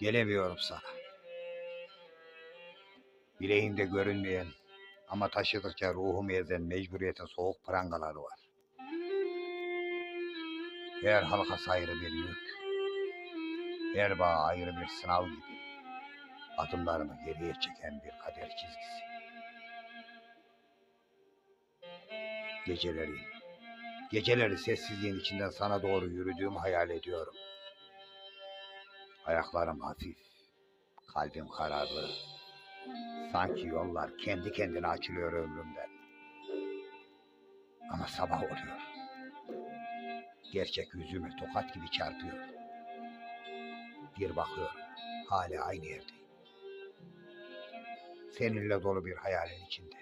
Gelemiyorum sana. Bileğimde görünmeyen ama taşıdıkça ruhumu ezen mecburiyetin soğuk prangaları var. Her halkası ayrı bir yük. Her bağ ayrı bir sınav gibi. Adımlarımı geriye çeken bir kader çizgisi. Geceleri, geceleri sessizliğin içinden sana doğru yürüdüğümü hayal ediyorum. Ayaklarım hafif, kalbim kararlı. Sanki yollar kendi kendine açılıyor ömrümden. Ama sabah oluyor. Gerçek yüzüme tokat gibi çarpıyor. Bir bakıyorum, hala aynı yerdeyim. Seninle dolu bir hayalin içinde.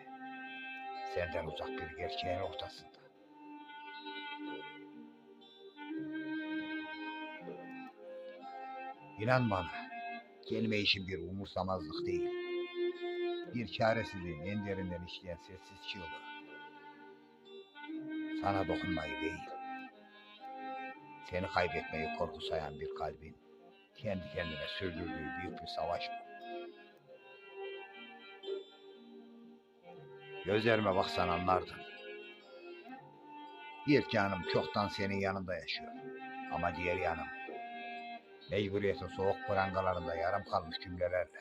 Senden uzak bir gerçeğin ortasında. İnan bana, gelme işin bir umursamazlık değil. Bir çaresizliğin en derinden işleyen sessiz çığlığı. Sana dokunmayı değil, seni kaybetmeyi korku sayan bir kalbin kendi kendine sürdürdüğü büyük bir savaş bu. Gözlerime baksan anlardın. Bir canım çoktan senin yanında yaşıyor. Ama diğer yanım mecburiyetin soğuk prangalarında yarım kalmış cümlelerle.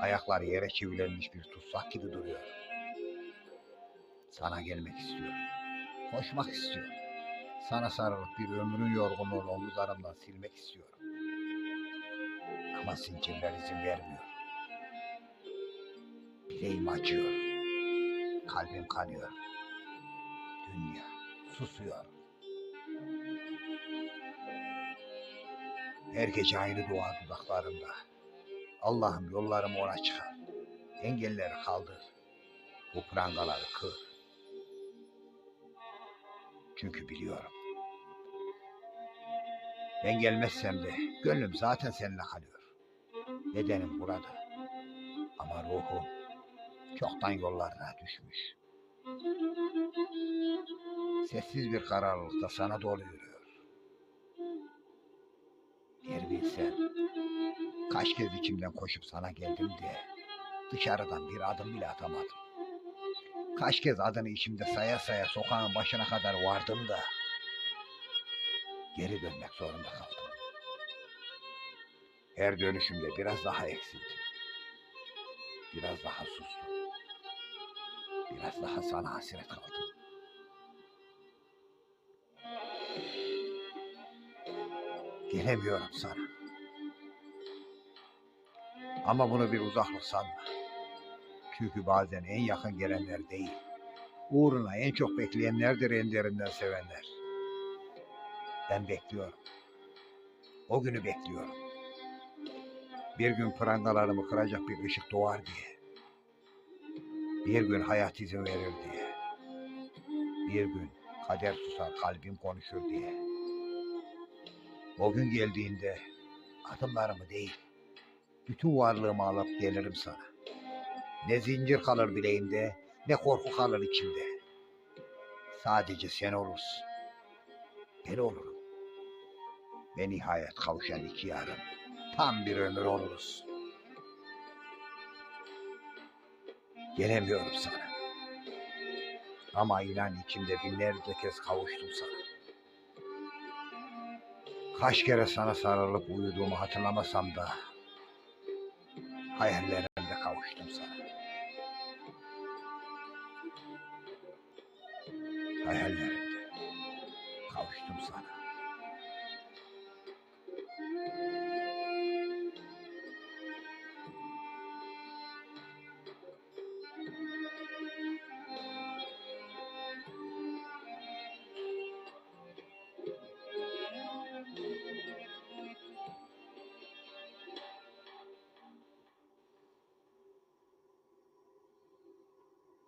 Ayakları yere çivilenmiş bir tutsak gibi duruyor. Sana gelmek istiyorum. Koşmak istiyorum. Sana sarılıp bir ömrün yorgunluğunu omuzlarımdan silmek istiyorum. Ama zincirler izin vermiyor. Bileğim acıyor. Kalbim kanıyor. Dünya susuyor. Her gece aynı dua dudaklarımda. Allah'ım yollarımı ona çıkar. Engelleri kaldır. Bu prangaları kır. Çünkü biliyorum. Ben gelmezsem de gönlüm zaten seninle kalıyor. Bedenim burada. Ama ruhum çoktan yollarına düşmüş. Sessiz bir kararlılıkta sana doğru yürüyor. Kaç kez içimden koşup sana geldim diye dışarıdan bir adım bile atamadım. Kaç kez adını içimde saya saya sokağın başına kadar vardım da geri dönmek zorunda kaldım. Her dönüşümde biraz daha eksildim. Biraz daha sustum. Biraz daha sana hasret kaldım. Gelemiyorum sana. Ama bunu bir uzaklık sanma. Çünkü bazen en yakın gelenler değil. Uğruna en çok bekleyenlerdir en derinden sevenler. Ben bekliyorum. O günü bekliyorum. Bir gün prangalarımı kıracak bir ışık doğar diye. Bir gün hayat izin verir diye. Bir gün kader susar kalbim konuşur diye. O gün geldiğinde adımlarımı değil, bütün varlığımı alıp gelirim sana. Ne zincir kalır bileğimde, ne korku kalır içimde. Sadece sen olursun. Ben olurum. Ve nihayet kavuşan iki yarım. Tam bir ömür oluruz. Gelemiyorum sana. Ama inan içimde binlerce kez kavuştum sana. Kaç kere sana sarılıp uyuduğumu hatırlamasam da hayallerimde kavuştum sana. Hayallerimde kavuştum sana.